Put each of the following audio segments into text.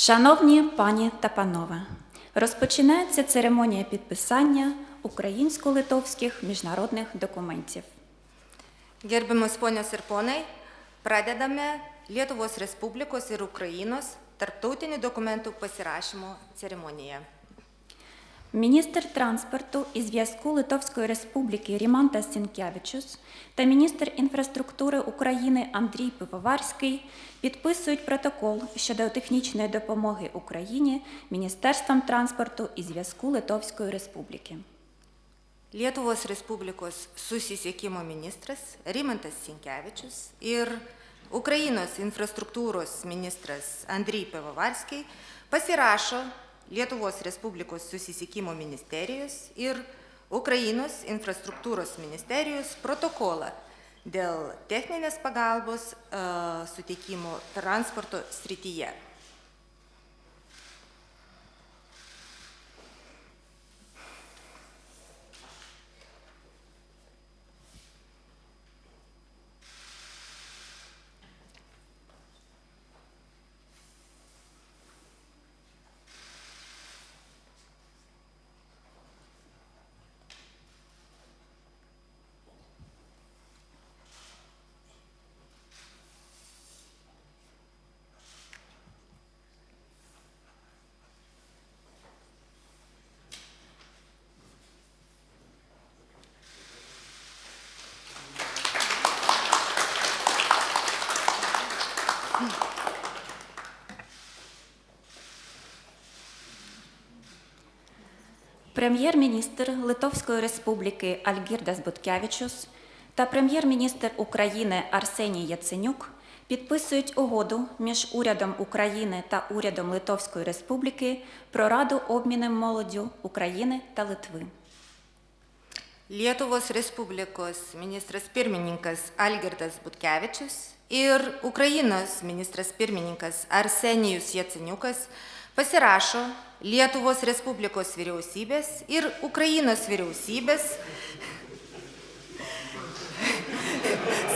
Шановні пані та панове, розпочинається церемонія підписання українсько-литовських міжнародних документів. Gerbiamas ponios ir ponai, pradedame Lietuvos Respublikos ir Ukrainos tarptautinių dokumentų pasirašymo ceremoniją. Міністр транспорту і зв'язку Литовської Республіки Рімантас Сінкевичус та міністр інфраструктури України Андрій Пивоварський підписують протокол щодо технічної допомоги Україні Міністерством транспорту і зв'язку Литовської Республіки. Lietuvos Respublikos susisiekimo ministras Rimantas Sinkevičius ir Ukrainos infrastruktūros ministras Andrij Pivovarskiai pasirašo Lietuvos Respublikos susisiekimo ministerijos ir Ukrainos infrastruktūros ministerijos protokolą dėl techninės pagalbos e, suteikimo transporto srityje. Прем'єр-міністр Литовської Республіки Альгірдас Буткевичус та прем'єр-міністр України Арсеній Яценюк підписують угоду між урядом України та урядом Литовської Республіки про раду обміну молоддю України та Литви. Lietuvos Respublikos ministras pirmininkas Algirdas Butkevičius ir Ukrainos ministras pirmininkas Arsenijus Jaceniukas pasirašo Lietuvos Respublikos vyriausybės ir Ukrainos vyriausybės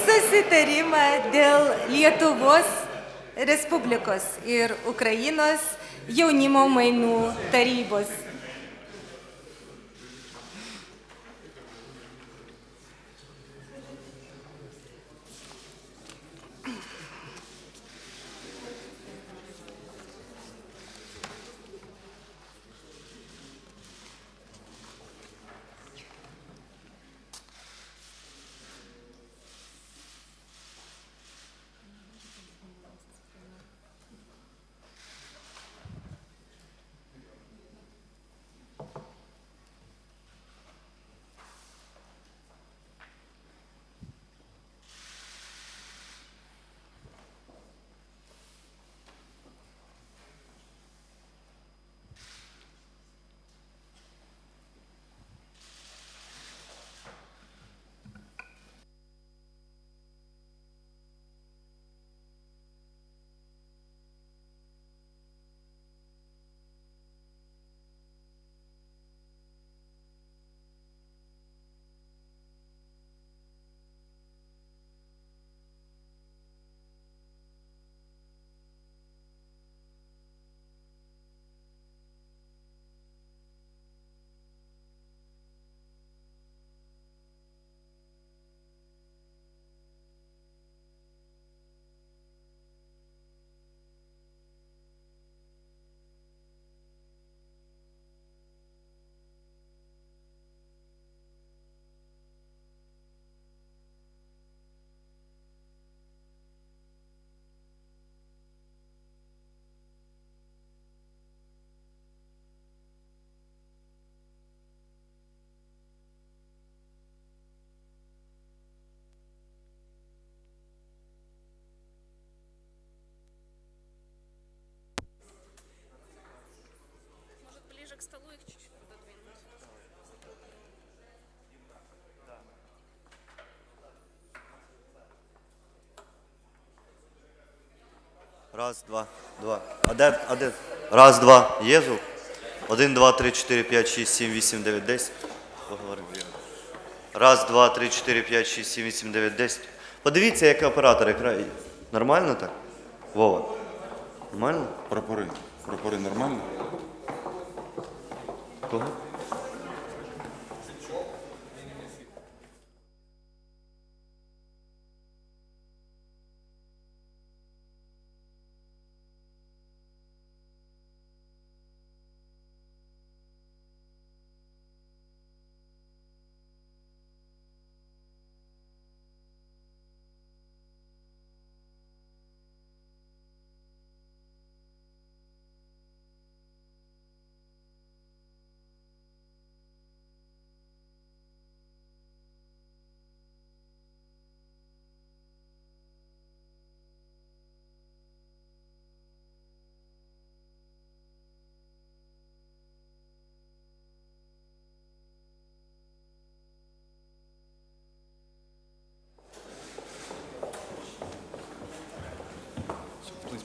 susitarimą dėl Lietuvos Respublikos ir Ukrainos jaunimo mainų tarybos. Столу их чуть-чуть пододвинуть? Раз, два, два. А де, а де? Раз, два. Є звук? Один, два, три, чотири, п'ять, шість, сім, вісім, дев'ять, десять. Поговоримо. Раз, два, три, чотири, п'ять, шість, сім, вісім, дев'ять, десять. Подивіться, як оператор грає. Нормально так? Вова? Нормально? Прапори. Прапори нормально? Кого?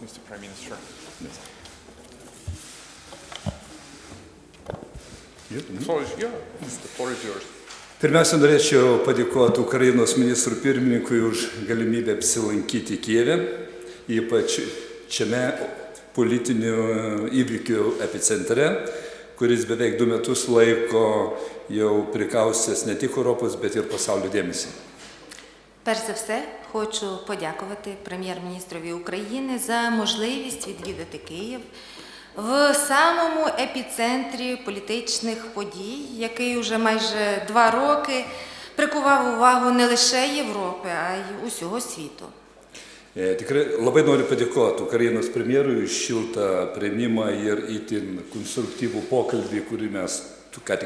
Mr. Prime Minister. Yours. Pirmiausia, norėčiau padėkoti Ukrainos ministrų pirmininkui už galimybę apsilankyti Kijeve, ypač šiame politinių įvykių epicentre, kuris beveik du metus laiko jau prikaustęs ne tik Europos, bet ir pasaulio dėmesį. Перш за все, хочу подякувати прем'єр-міністрові України за можливість відвідати Київ в самому епіцентрі політичних подій, який уже майже два роки прикував увагу не лише Європи, а й усього світу. Labai noriu padėkoti Ukrainos premjerui už šiltą prieimimą ir itin konstruktyvų pokalbį, kurį mes ką.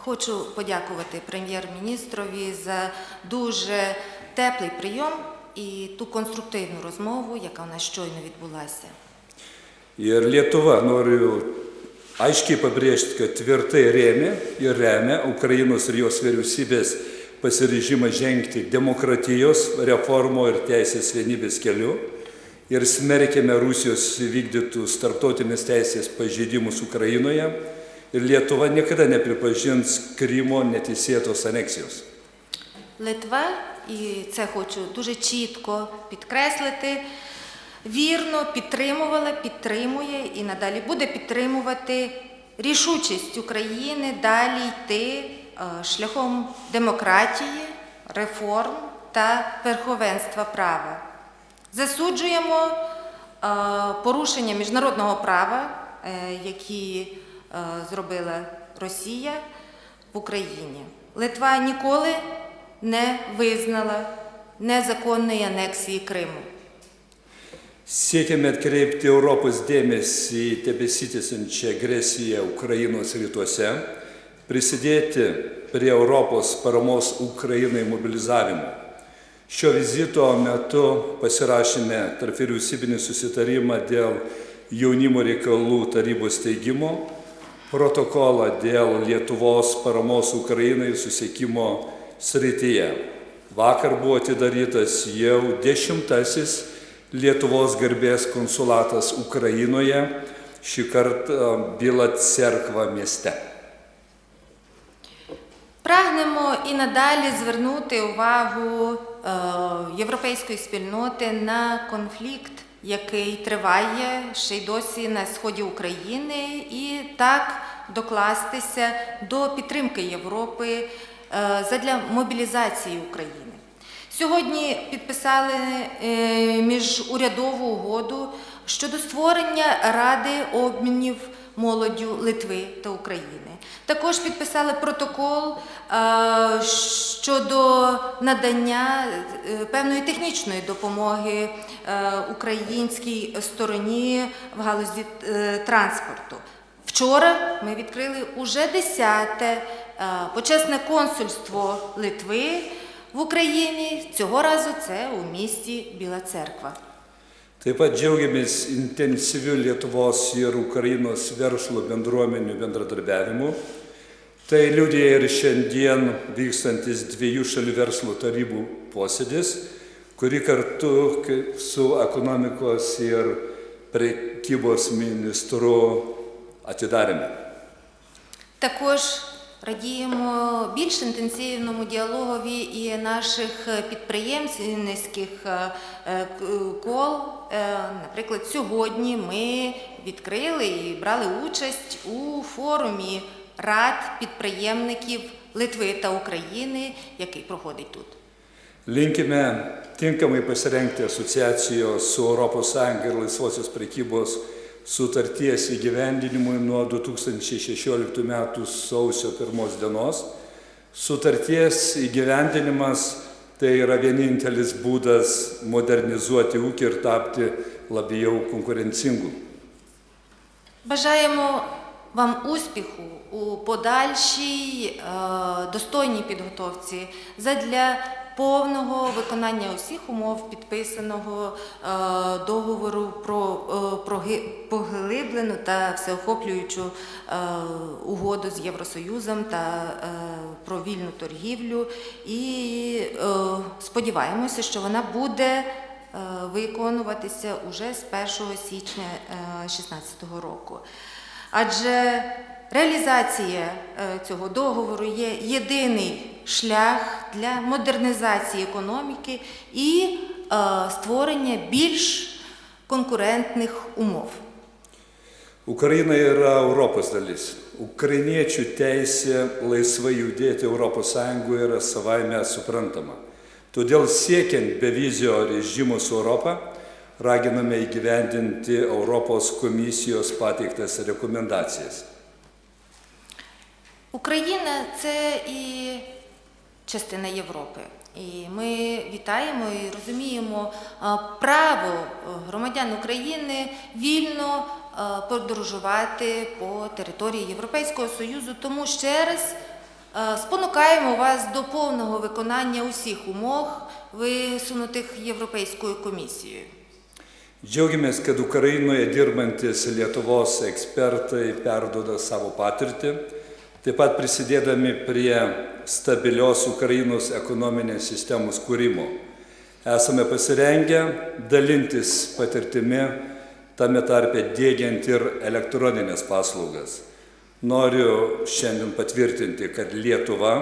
Хочу подякувати прем'єр-міністрові за дуже теплий прийом і ту конструктивну розмову, яка у нас щойно відбулася. Ir Lietuva noriu aiškiai pabrėžti, kad tvirtai rėmė ir remia Ukrainos ir jos vyriausybės pasiryžimą žengti demokratijos, reformų ir teisės vienybės keliu ir smerkėme Rusijos vykdytus tarptautinės teisės pažeidimus Ukrainoje Ir Lietuva niekada nepripažins Krymo neteisėtos aneksijos. Литва, і це хочу дуже чітко підкреслити, вірно підтримувала, підтримує і надалі буде підтримувати рішучість України далі йти е, шляхом демократії, реформ та верховенства права. Засуджуємо е, порушення міжнародного права, е, які зробила Росія в Україні. Литва ніколи не визнала незаконної анексії Криму. Siekėme atkreipti Europos dėmesį į tebesitęsiančią agresiją Ukrainos rytuose, prisidėti prie Europos paramos Ukrainai mobilizavimo. Šio vizito metu pasirašėme tarp vyriausybinį susitarimą dėl jaunimo reikalų tarybos steigimo, protokolą dėl Lietuvos paramos Ukrainai susiekimo srityje. Vakar buvo atidarytas jau dešimtasis Lietuvos garbės konsulatas Ukrainoje, šį kartą Bila Cerkva mieste. Прагнемо і надалі звернути увагу е, європейської спільноти на конфлікт, який триває ще й досі на сході України, і так докластися до підтримки Європи е, задля мобілізації України. Сьогодні підписали е, міжурядову угоду щодо створення Ради обмінів молоддю Литви та України. Також підписали протокол е, щодо надання е, певної технічної допомоги е, українській стороні в галузі транспорту. Вчора ми відкрили уже десяте почесне консульство Литви в Україні. Цього разу це у місті Біла Церква. Taip pat džiaugiamės intensyviu Lietuvos ir Ukrainos verslo bendruomenių bendradarbiavimu. Tai liudija ir šiandien vykstantis dviejų šalių verslo tarybų posėdis, kurį kartu kaip su ekonomikos ir prekybos ministru atidarėme. Також Радіємо більш інтенсивному діалогові і наших підприємницьких е, е, кол. Е, Наприклад, сьогодні ми відкрили і брали участь у форумі рад підприємників Литви та України, який проходить тут. Linkime tinkamai pasirengti asociacijos su ES ir laisvosios prekybos sutarties įgyvendinimui nuo 2016 m. sausio 1 dienos. Sutarties įgyvendinimas tai yra vienintelis būdas modernizuoti ūkį ir tapti labiau konkurencingu. Бажаємо вам успіху у подальшій е, достойній підготовці задля повного виконання усіх умов підписаного е, договору про е, поглиблену та всеохоплюючу е, угоду з Євросоюзом та про вільну торгівлю. І сподіваємося, що вона буде виконуватися уже з 1 січня 2016 року. Адже реалізація цього договору є єдиний шлях для модернізації економіки і е, створення більш конкурентних умов. Ukraina yra Europos dalis. Ukrainiečių teisė laisvai judėti ES yra savaime suprantama. Todėl siekiant bevizio režimo su Europą, raginame įgyvendinti Europos komisijos pateiktas rekomendacijas. Україна це і частина Європи. І ми вітаємо і розуміємо право е, громадян України вільно е, подорожувати по території Європейського Союзу. Тому ще раз е, спонукаємо вас до повного виконання усіх умов, висунутих Європейською комісією. Džiaugiamės, kad Ukrainoje dirbantis Lietuvos ekspertai perdoda savo patirtį, taip pat prisidėdami prie stabilios Ukrainos ekonominės sistemos kūrimo. Esame pasirengę dalintis patirtimi, tame tarpe dėgiant ir elektroninės paslaugas. Noriu šiandien patvirtinti, kad Lietuva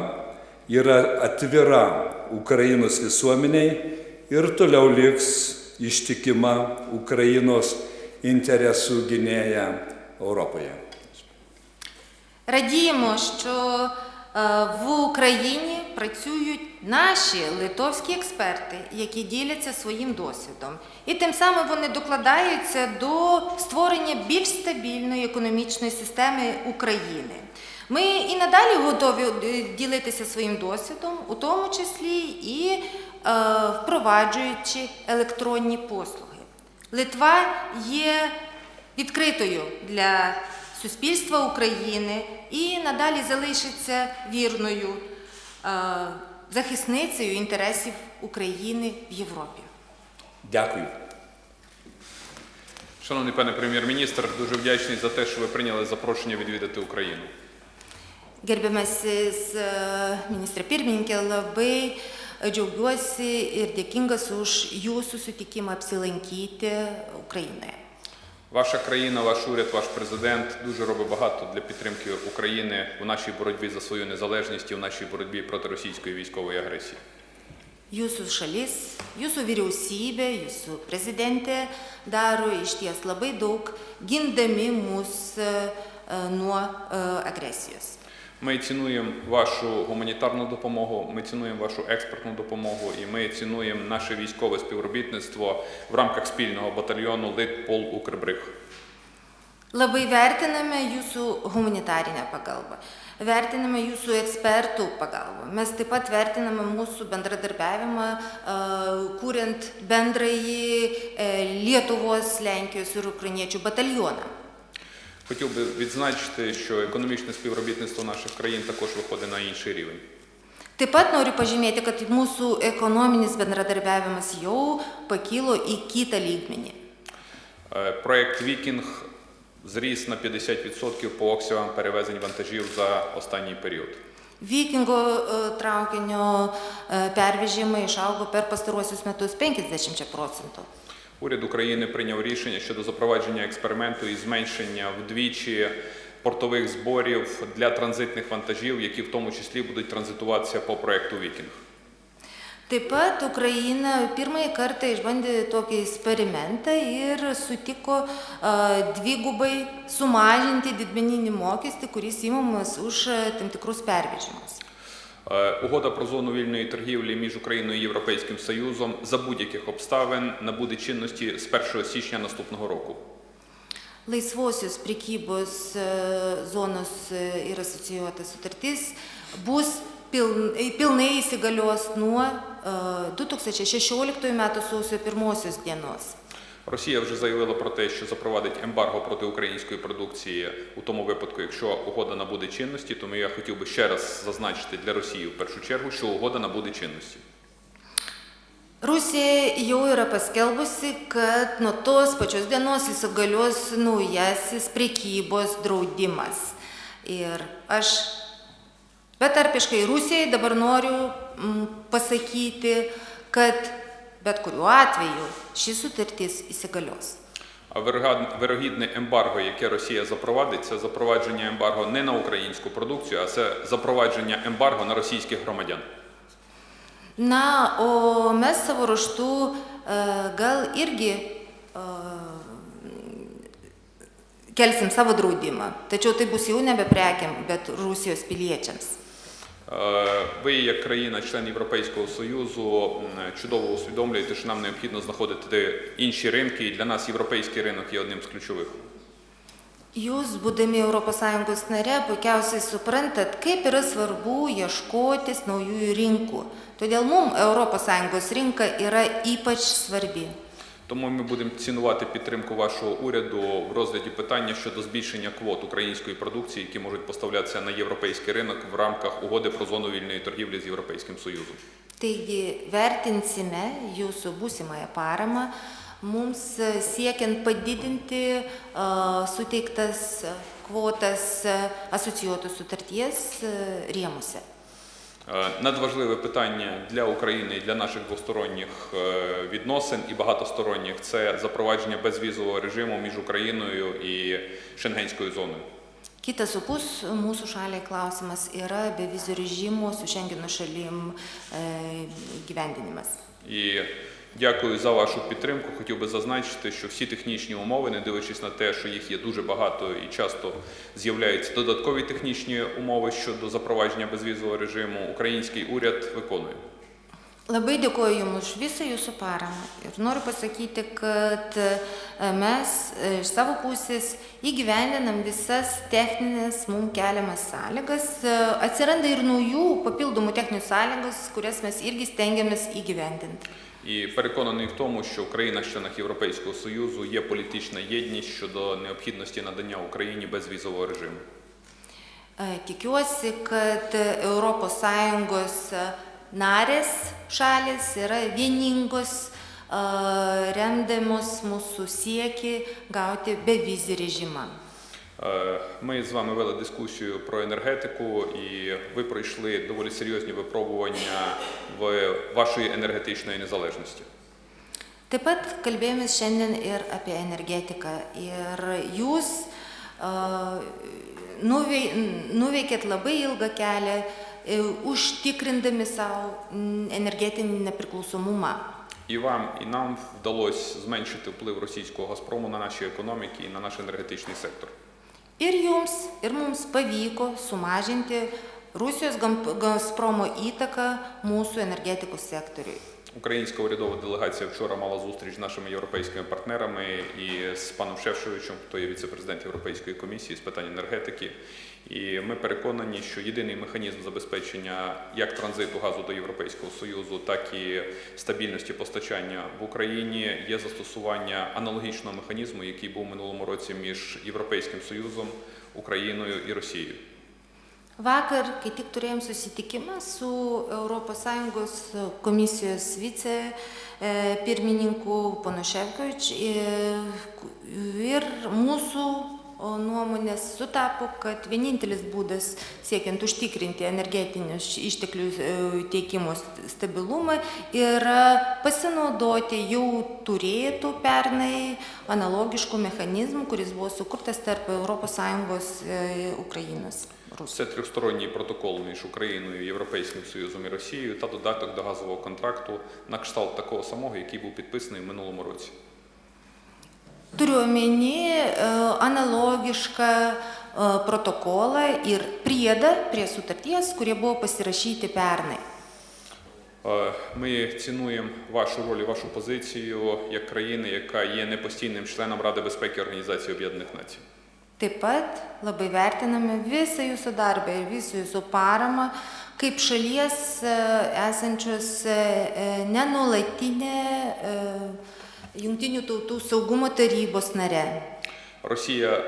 yra atvira Ukrainos visuomeniai ir toliau liks ištikima Ukrainos interesų gynėja Europoje. Радіємо, що е, в Україні працюють наші литовські експерти, які діляться своїм досвідом. І тим самим вони докладаються до створення більш стабільної економічної системи України. Ми і надалі готові е, ділитися своїм досвідом, у тому числі і е, впроваджуючи електронні послуги. Литва є відкритою для суспільства України і надалі залишиться вірною е, захисницею інтересів України в Європі. Dėkui. Шановний пане прем'єр-міністр, дуже вдячний за те, що ви прийняли запрошення відвідати Україну. Gerbiamasis e, ministrė pirmininkė, labai džiaugiuosi ir dėkingas už jūsų sutikimą apsilankyti Ukrainoje. Ваша країна, ваш уряд, ваш президент дуже робить багато для підтримки України у нашій боротьбі за свою незалежність і у нашій боротьбі проти російської військової агресії. Jūsų šalis, jūsų vyriausybė, jūsų prezidentė daro iš ties labai daug gindami mus nuo agresijos. Ми цінуємо вашу гуманітарну допомогу, ми цінуємо вашу експортну допомогу і ми цінуємо наше військове співробітництво в рамках спільного батальйону Литпол Укрбриг. Labai vertiname jūsų humanitarinę pagalbą, vertiname jūsų ekspertų pagalbą. Mes taip pat vertiname mūsų bendradarbiavimą, e, kuriant bendrąjį e, Lietuvos, Lenkijos ir Ukrainiečių batalioną. Хотів би відзначити, що економічне співробітництво наших країн також виходить на інший рівень. Taip pat noriu pažymėti, kad mūsų ekonominis bendradarbiavimas jau pakilo į kitą lygmenį. Проект Вікінг зріс на 50% по обсягам перевезень вантажів за останній період. Vikingo traukinio pervežimai išaugo per pastaruosius metus 50 procentų. Уряд України прийняв рішення щодо запровадження експерименту і зменшення вдвічі портових зборів для транзитних вантажів, які в тому числі будуть транзитуватися по проекту Вікінг. Taip pat Ukraina pirmąjį kartą išbandė tokį eksperimentą ir sutiko dvigubai sumažinti didmeninį mokestį, kuris įmamas už tam tikrus pervežimus. Е, Угода про зону вільної торгівлі між Україною і Європейським Союзом за будь-яких обставин набуде чинності з 1 січня наступного року. Laisvosios prekybos zonos ir asocijuotas sutartis bus piln- pilnai įsigalios nuo e, 2016 m. sausio 1 dienos. Росія вже заявила про те, що запровадить ембарго проти української продукції у тому випадку, якщо угода набуде чинності. Тому я хотів би ще раз зазначити для Росії в першу чергу, що угода набуде чинності. Rusija jau yra paskelbusi, kad nuo tos pačios dienos įsigalios naujasis prekybos draudimas. Ir aš betarpiškai Rusijai dabar noriu pasakyti, kad bet kuriuo atveju ši sutartis įsigalios. А вирогідне ембарго, яке Росія запровадить, це запровадження ембарго не на українську продукцію, а це запровадження ембарго на російських громадян. Na, o mes savo e, gal irgi kelsim savo draudimą. Tačiau tai bus jau nebe prekiam, bet Rusijos piliečiams. Е, Ви, як країна-член Європейського Союзу, чудово усвідомлюєте, що нам необхідно знаходити інші ринки, і для нас європейський ринок є одним з ключових. Jūs, būdami ES nare, puikiausiai suprantat, kaip yra svarbu ieškotis naujųjų rinkų. Todėl mums ES rinka yra ypač svarbi. Тому ми будемо цінувати підтримку вашого уряду в розгляді питання щодо збільшення квот української продукції, які можуть поставлятися на європейський ринок в рамках угоди про зону вільної торгівлі з Європейським Союзом. Taigi vertinsime jūsų būsimąją paramą, mums siekiant padidinti e, suteiktas kvotas e, sutarties rėmuose. Е, Надважливе питання для України і для наших двосторонніх е, відносин і багатосторонніх це запровадження безвізового режиму між Україною і Шенгенською зоною. Kitas opus mūsų šaliai klausimas yra bevizio režimo su Šengeno šalim e, gyvendinimas. І дякую за вашу підтримку. Хотів би зазначити, що всі технічні умови, не дивлячись на те, що їх є дуже багато і часто з'являються додаткові технічні умови щодо запровадження безвізового режиму, український уряд виконує. Labai Jums už visą Jūsų paramą ir noriu pasakyti, kad e, mes e, visas techninės mums keliamas sąlygas. E, Atsiranda ir naujų papildomų techninių sąlygas, kurias mes irgi stengiamės įgyvendinti. І переконаний в тому, що в країнах-членах Європейського Союзу є політична єдність щодо необхідності надання Україні безвізового режиму. E, Tikiuosi, kad ES narės šalis yra vieningos, e, remdamos mūsų sieki gauti bevizį režimą. Е, Ми з вами вели дискусію про енергетику, і ви пройшли доволі серйозні випробування в вашої енергетичної незалежності. Taip pat kalbėjomės šiandien ir apie energetiką. Ir jūs uh, nuveikėt labai ilgą kelią, užtikrindami savo energetinį nepriklausomumą. І вам, і нам вдалося зменшити вплив російського Газпрому на наші економіки і на наш енергетичний сектор. Ir jums, ir mums pavyko sumažinti Rusijos Gazpromo įtaką mūsų energetikos sektoriui. Українська урядова делегація вчора мала зустріч з нашими європейськими партнерами і з паном Шевшовичем, хто є віце-президент Європейської комісії з питань енергетики. І ми переконані, що єдиний механізм забезпечення як транзиту газу до Європейського Союзу, так і стабільності постачання в Україні є застосування аналогічного механізму, який був минулому році між Європейським Союзом, Україною і Росією. Vakar, kai tik turėjom susitikimą su ES komisijos vicepirmininku ponu Ševkovič ir, mūsų nuomonės sutapo, kad vienintelis būdas siekiant užtikrinti energetinius išteklių e, stabilumą yra pasinaudoti jau turėtų pernai analogiškų mechanizmų, kuris buvo sukurtas tarp ES Українос. Це трьохсторонній протокол між Україною, Європейським Союзом і Росією та додаток до газового контракту на кшталт такого самого, який був підписаний в минулому році. E, analogišką e, protokolą ir priedą prie sutarties, kurie buvo pasirašyti pernai. Е, Ми цінуємо вашу роль і вашу позицію як країни, яка є непостійним членом Ради безпеки Організації Об'єднаних Націй. Taip pat labai vertiname visą jūsų darbą ir visą jūsų paramą kaip šalies e, esančios e, e, nenulatinė e, Jungtinių tautų saugumo tarybos nare. Росія,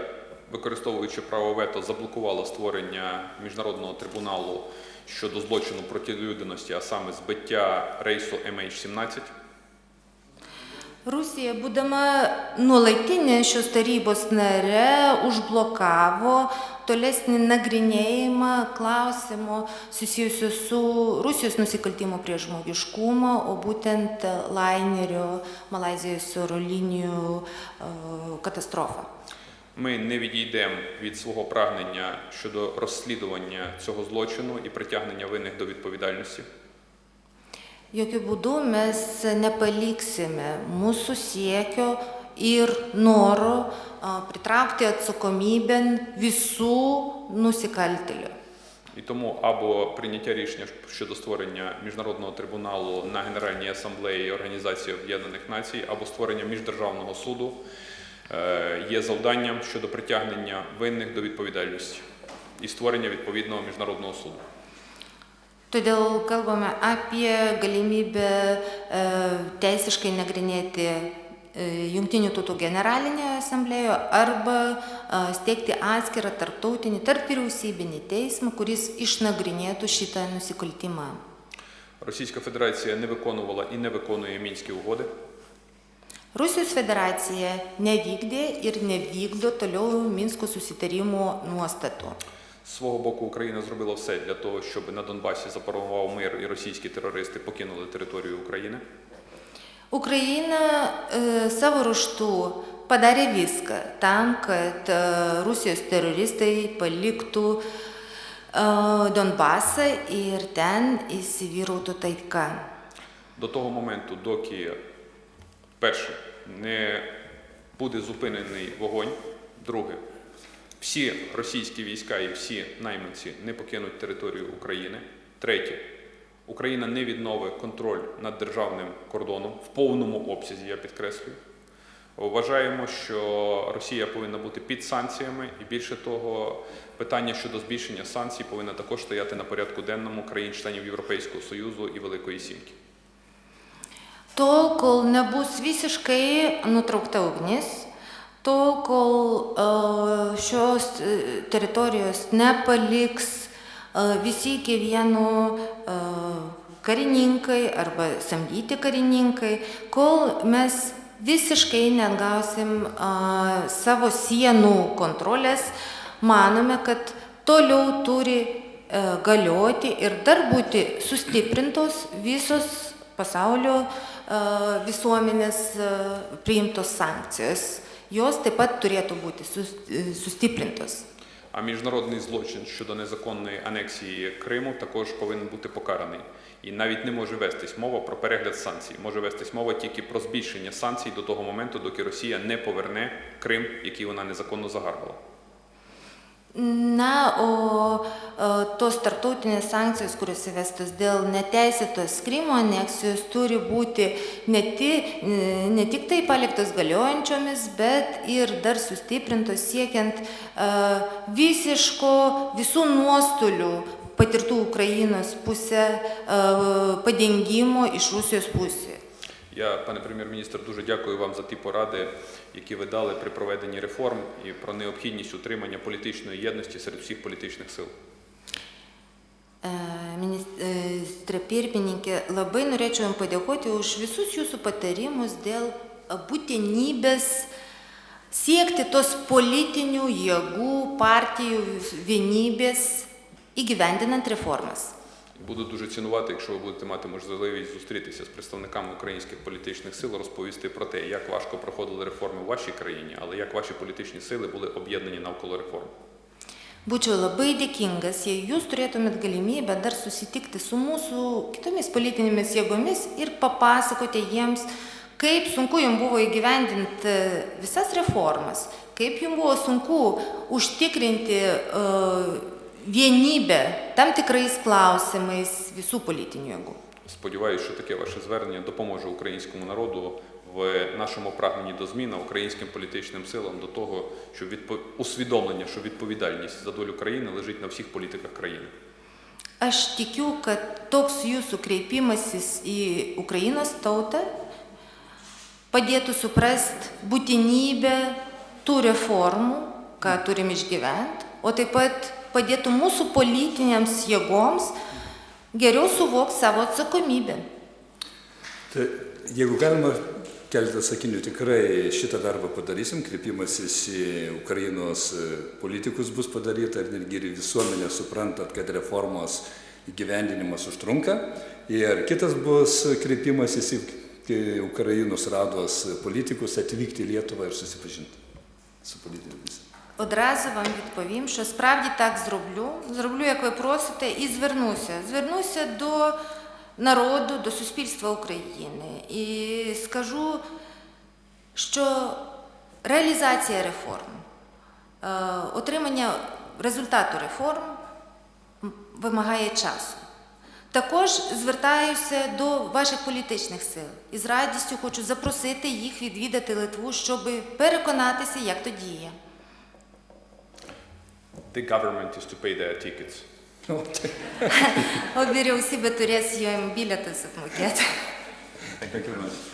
використовуючи право вето, заблокувала створення міжнародного трибуналу щодо злочину проти людяності, а саме збиття рейсу MH17. Rusija, būdama nuolatinė šios tarybos nare, užblokavo tolesnį nagrinėjimą klausimo susijusio su Rusijos nusikaltimo prie žmogiškumo, o būtent lainerio Malazijos oro linijų e, katastrofa. Ми не відійдемо від свого прагнення щодо розслідування цього злочину і притягнення винних до відповідальності. Jokių būdų mes nepaliksime mūsų siekio ir noro a, pritraukti atsakomybėn visų nusikaltėlių. І тому або прийняття рішення щодо створення міжнародного трибуналу на Генеральній асамблеї Організації Об'єднаних Націй, або створення міждержавного суду е, є завданням щодо притягнення винних до відповідальності і створення відповідного міжнародного суду. Todėl kalbame apie galimybę teisiškai nagrinėti e, Junktinių tautų generalinėje asamblėjoje arba e, steigti atskirą tarptautinį, tarp vyriausybinį teismą, kuris išnagrinėtų šitą nusikaltimą. Російська Федерація не виконувала і не виконує мінські угоди. Rusijos federacija nevykdė ir nevykdo toliau Minsko susitarimo nuostatų. Свого боку Україна зробила все для того, щоб на Донбасі запанував мир і російські терористи покинули територію України. Ukraina e, savo ruoštų padarė viską tam, kad e, Rusijos teroristai paliktų e, Donbasą ir ten įsivyrautų taika. До того моменту, доки перше не буде зупинений вогонь, друге, всі російські війська і всі найманці не покинуть територію України. Третє, Україна не відновить контроль над державним кордоном в повному обсязі, я підкреслюю. Вважаємо, що Росія повинна бути під санкціями, і більше того, питання щодо збільшення санкцій повинно також стояти на порядку денному країн-членів Європейського Союзу і Великої Сімки. Tol, kol nebus visiškai nutraukta ugnis, tol, kol e, teritorijos nepaliks visi iki vieno karininkai arba samdyti karininkai, kol mes visiškai negausim a, savo sienų kontrolės, manome, kad toliau turi galioti ir dar būti sustiprintos visos pasaulio visuomenės priimtos sankcijos. Jos taip pat turėtų būti sus- sustiprintos. А міжнародний злочин щодо незаконної анексії Криму також повинен бути покараний. І навіть не може вестись мова про перегляд санкцій. Може вестись мова тільки про збільшення санкцій до того моменту, доки Росія не поверне Крим, який вона незаконно загарбала. Na, o e, tos tartautinės sankcijos, kurios įvestos dėl neteisėtos Krymo aneksijos, turi būti ne, ti, ne tik tai paliktos galiojančiomis, bet ir dar sustiprintos siekiant e, visiško visų nuostolių patirtų Ukrainos pusę e, padengimo iš Rusijos pusės. Я, пане прем'єр-міністр, дуже дякую вам за ті поради, які ви дали при проведенні реформ і про необхідність утримання політичної єдності серед всіх політичних сил. E, Ministrė pirmininkė, labai norėčiau Jums padėkoti už visus Jūsų patarimus dėl būtinybės siekti tos politinių jėgų, partijų vienybės įgyvendinant reformas. Буду дуже цінувати, якщо ви будете мати можливість зустрітися з представниками українських політичних сил, розповісти про те, як важко проходили реформи в вашій країні, але як ваші політичні сили були об'єднані навколо реформ. Būčiau labai dėkingas, jei jūs turėtumėt galimybę dar susitikti su mūsų kitomis politinėmis jėgomis ir papasakoti jiems, kaip sunku jums buvo įgyvendinti visas reformas, kaip jums buvo sunku užtikrinti uh, vienybę tam tikrais klausimais visų politinių jėgų. Сподіваюся, що таке ваше звернення допоможе українському народу в нашому прагненні до змін, українським політичним силам до того, що відпо... усвідомлення, що відповідальність за долю країни лежить на всіх політиках країни. Aš tikiu, kad toks jūsų kreipimasis į Ukrainos tautą padėtų suprasti būtinybę tų reformų, ką turim išgyventi, o taip pat padėtų mūsų politinėms jėgoms geriau suvokti savo atsakomybę. Tai jeigu galima keletą sakinių, tikrai šitą darbą padarysim, kreipimasis į Ukrainos e, politikus bus padaryta ir netgi ir visuomenė suprantat, kad reformos įgyvendinimas užtrunka. Ir kitas bus kreipimasis į Ukrainos rados politikus atvykti į Lietuvą ir susipažinti su politinėmis. Одразу вам відповім, що справді так зроблю. Зроблю, як ви просите, і звернуся. Звернуся до народу, до суспільства України і скажу, що реалізація реформ, е, отримання результату реформ вимагає часу. Також звертаюся до ваших політичних сил і з радістю хочу запросити їх відвідати Литву, щоб переконатися, як то діє. The government is to pay their tickets. От. O vyriausybė turės jom bilietą apmokėti. Thank you very much.